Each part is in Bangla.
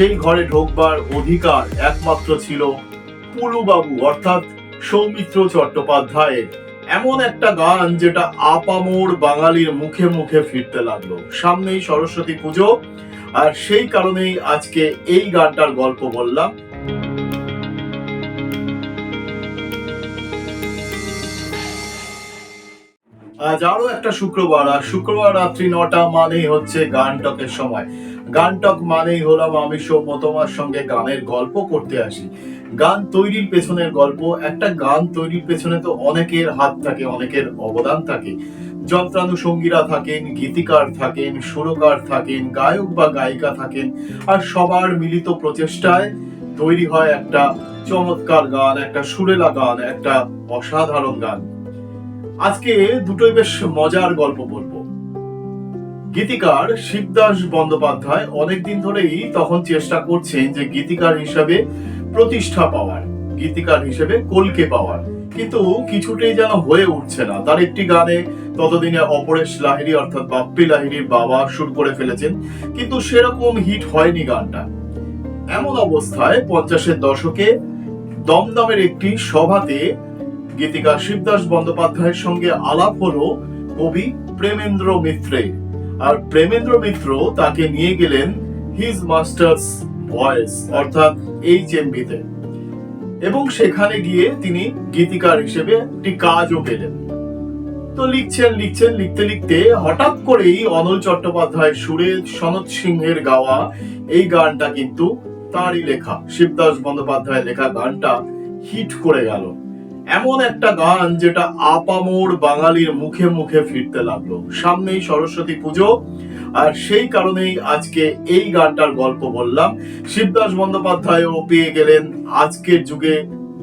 সেই ঘরে ঢোকবার অধিকার একমাত্র ছিল পুলুবাবু, অর্থাৎ সৌমিত্র চট্টোপাধ্যায়ের। এমন একটা গান যেটা আপামোর বাঙালির মুখে মুখে ফিরতে লাগল। সামনেই সরস্বতী পুজো, আর সেই কারণেই আজকে এই গানটার গল্প বললাম। আজ আরও একটা শুক্রবার, আর শুক্রবার রাত্রি নটা মানেই হচ্ছে গানটকের সময়। গানটক মানেই হলাম আমি সৌম্য তোমার সঙ্গে গানের গল্প করতে আসি। গান তৈরির পেছনের গল্প, একটা গান তৈরির পেছনে তো অনেকের হাত থাকে, অনেকের অবদান থাকে। যন্ত্রানুষঙ্গীরা থাকেন, গীতিকার থাকেন, সুরকার থাকেন, গায়ক বা গায়িকা থাকেন, আর সবার মিলিত প্রচেষ্টায় তৈরি হয় একটা চমৎকার গান, একটা সুরেলা গান, একটা অসাধারণ গান। আজকে দুটোই বেশ মজার গল্প বলব। গীতিকার শিবদাস বন্দ্যোপাধ্যায় অনেকদিন ধরেই তখন চেষ্টা করছেন যে গীতিকার হিসাবে প্রতিষ্ঠা পাওয়ার, গীতিকার হিসেবে কলকে পাওয়ার। কিন্তু কিছুতেই যেন হয়ে উঠছে না। তার একটি গানে ততদিনে অপরেশ লাহিড়ী অর্থাৎ বাপ্পি লাহিড়ীর বাবা সুর করে ফেলেছেন, কিন্তু সেরকম হিট হয়নি গানটা। এমন অবস্থায় পঞ্চাশের দশকে দমদমের একটি সভাতে গীতিকার শিবদাস বন্দ্যোপাধ্যায়ের সঙ্গে আলাপ হলো কবি প্রেমেন্দ্র মিত্রের। আর প্রেমেন্দ্র মিত্র তাকে নিয়ে গেলেন হিজ মাস্টার্স ভয়েস অর্থাৎ এইচ এমবিতে এবং সেখানে গিয়ে তিনি গীতিকার হিসেবে একটি কাজও পেলেন। তো লিখছেন লিখছেন, লিখতে লিখতে হঠাৎ করেই অনল চট্টোপাধ্যায় সুরে সনৎ সিংহের গাওয়া এই গানটা কিন্তু তারই লেখা, শিবদাস বন্দ্যোপাধ্যায় লেখা গানটা হিট করে গেল। এমন একটা গান যেটা আপামোর বাঙালির মুখে মুখে ফিরতে লাগল। সামনেই সরস্বতী পুজো, আর সেই কারণেই আজকে এই গানটার গল্প বললাম। শিবদাস বন্দ্যোপাধ্যায়ও পেয়ে গেলেন আজকের যুগে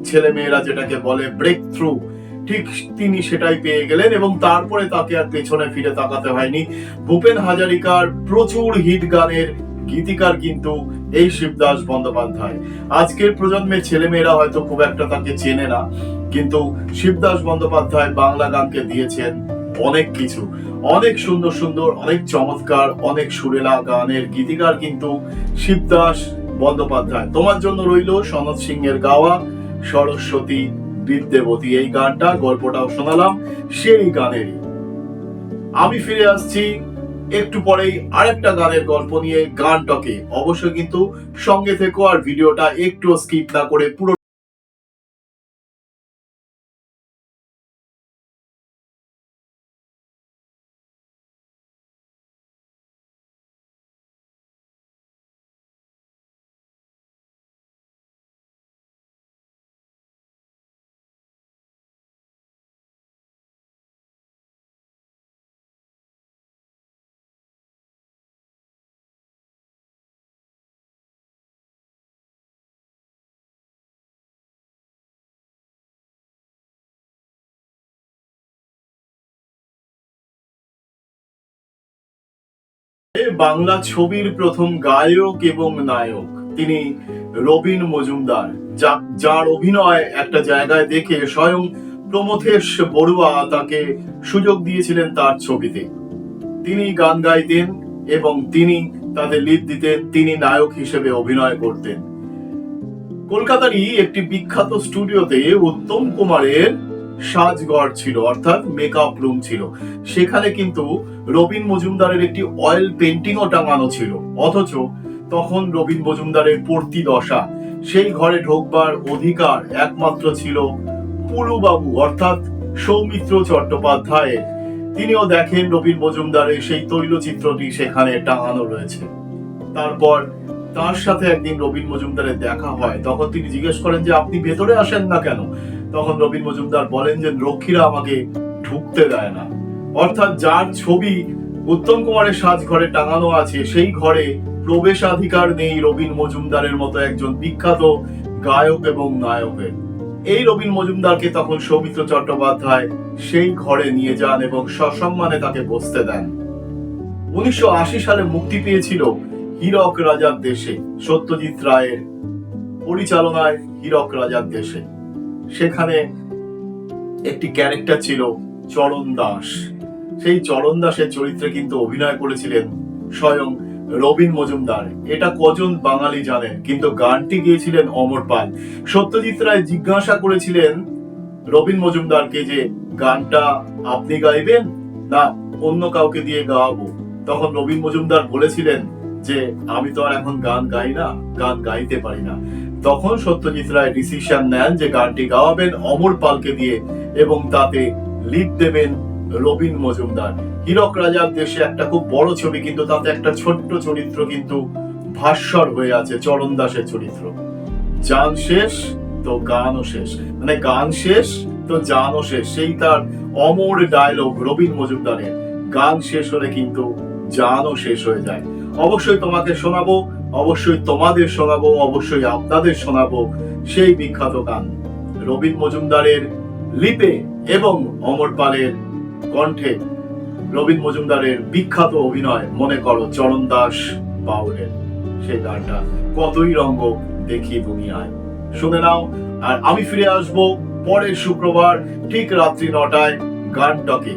ছেলে মেয়েরা যেটাকে বলে ব্রেক থ্রু ঠিক তিনি সেটাই পেয়ে গেলেন এবং তারপরে তাকে আর পেছনে ফিরে তাকাতে হয়নি। ভূপেন হাজারিকার প্রচুর হিট গানের গীতিকার কিন্তু এই শিবদাস বন্দ্যোপাধ্যায়। আজকের প্রজন্মের ছেলেমেয়েরা হয়তো খুব একটা তাকে চেনে না, কিন্তু শিবদাস বন্দ্যোপাধ্যায় বাংলা গানকে দিয়েছেন অনেক কিছু। অনেক সুন্দর সুন্দর, অনেক চমৎকার, অনেক সুরেলা গানের গীতিকার কিন্তু শিবদাস বন্দ্যোপাধ্যায়। তোমার জন্য রইল সনৎ এর গাওয়া সরস্বতী বিদ্যাবতী। এই গানটা গল্পটাও শোনালাম, সেই গানেরই। আমি ফিরে আসছি একটু পরেই আরেকটা গানের গল্প নিয়ে গান টকে অবশ্যই কিন্তু সঙ্গে থেকো আর ভিডিওটা একটু স্কিপ না করে পুরো বাংলা ছবির প্রথম গায়ক এবং নায়ক। তিনি রবীন মজুমদার, যা- যার অভিনয় একটা জায়গায় দেখে স্বয়ং প্রমথেশ বড়ুয়া তাকে সুযোগ দিয়েছিলেন তার ছবিতে। তিনি গান গাইতেন এবং তিনি তাতে লিড দিতেন, তিনি নায়ক হিসেবে অভিনয় করতেন। কলকাতারই একটি বিখ্যাত স্টুডিওতে উত্তম কুমারের সাজঘর ছিল, অর্থাৎ মেকআপ রুম ছিল। সেখানে কিন্তু রবীন মজুমদারের একটি অয়েল পেন্টিংও টাঙানো ছিল। অথচ তখন রবীন মজুমদারের পড়তি দশা। সেই ঘরে ঢোকবার অধিকার একমাত্র ছিল পুলুবাবু, অর্থাৎ সৌমিত্র চট্টোপাধ্যায়ের। তিনিও দেখেন রবীন মজুমদারের সেই তৈলচিত্রটি সেখানে টাঙানো রয়েছে। তারপর তার সাথে একদিন রবীন মজুমদারের দেখা হয়। তখন তিনি জিজ্ঞেস করেন যে, আপনি ভেতরে আসেন না কেন? তখন রবীন মজুমদার বলেন যে রক্ষীরা আমাকে ঢুকতে দেয় না। অর্থাৎ যার ছবি উত্তম কুমারের সাজ ঘরে টাঙানো আছে, সেই ঘরে প্রবেশাধিকার নেই রবীন মজুমদারের মতো একজন বিখ্যাত গায়ক এবং নায়কের। এই রবীন মজুমদারকে তখন সৌমিত্র চট্টোপাধ্যায় সেই ঘরে নিয়ে যান এবং সসম্মানে তাকে বসতে দেন। উনিশশো আশি সালে মুক্তি পেয়েছিল হীরক রাজার দেশে, সত্যজিৎ রায়ের পরিচালনায় হীরক রাজার দেশে। সেখানে একটি ক্যারেক্টার ছিল চরণ দাস। সেই চরণ দাসের চরিত্রে কিন্তু অভিনয় করেছিলেন স্বয়ং রবীন মজুমদার। এটা কজন বাঙালি জানেন? কিন্তু গানটি গিয়েছিলেন অমর পাল। সত্যজিৎ রায় জিজ্ঞাসা করেছিলেন রবীন মজুমদারকে যে, গানটা আপনি গাইবেন না অন্য কাউকে দিয়ে গাওয়াবো? তখন রবীন মজুমদার বলেছিলেন যে, আমি তো আর এখন গান গাই না, গান গাইতে পারি না। তখন সত্যজিৎ রায় ডিসিশন নেন যে গানটি গাওয়াবেন অমর পালকে দিয়ে এবং তাতে লিড দেবেন রবীন মজুমদার। হীরক রাজার দেশে একটা খুব বড় ছবি, কিন্তু তাতে একটা ছোট্ট চরিত্র কিন্তু ভাস্বর হয়ে আছে, চরণ দাসের চরিত্র। গান শেষ, তো গানও শেষ। মানে গান শেষ, তো জানও শেষ। সেই তার অমর ডায়লগ রবীন মজুমদারের। গান শেষ হলে কিন্তু জানও শেষ হয়ে যায়। অবশ্যই তোমাকে শোনাবো অবশ্যই তোমাদের শোনাবো, অবশ্যই আপনাদের শোনাবো সেই বিখ্যাত গান। রবীন মজুমদারের লিপে এবং অমর পালের কণ্ঠে রবীন মজুমদারের বিখ্যাত অভিনয়, মনে করো চরণ দাস বাউলের সেই গানটা। কতই রঙ্গ দেখি দুনিয়ায়। শুনে নাও, আর আমি ফিরে আসব পরের শুক্রবার ঠিক রাত্রি নটায় গান টকে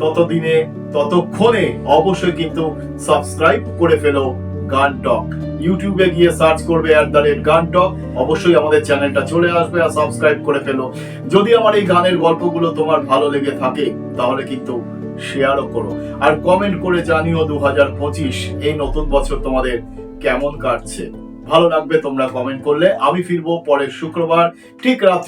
ততদিনে, ততক্ষণে অবশ্যই কিন্তু সাবস্ক্রাইব করে ফেলো গান টক। ইউটিউবে গিয়ে সার্চ করবে অ্যাট দ্য রেট গান টক। অবশ্যই আমাদের চ্যানেলটা চলে আসবে আর সাবস্ক্রাইব করে ফেলো। যদি আমার এই গানের গল্পগুলো তোমার ভালো লেগে থাকে, তাহলে কিন্তু শেয়ারও করো। আর কমেন্ট করে জানিও দু হাজার পঁচিশ এই নতুন বছর তোমাদের কেমন কাটছে। ভালো লাগবে তোমরা কমেন্ট করলে। আমি ফিরবো পরের শুক্রবার, ঠিক রাত্রি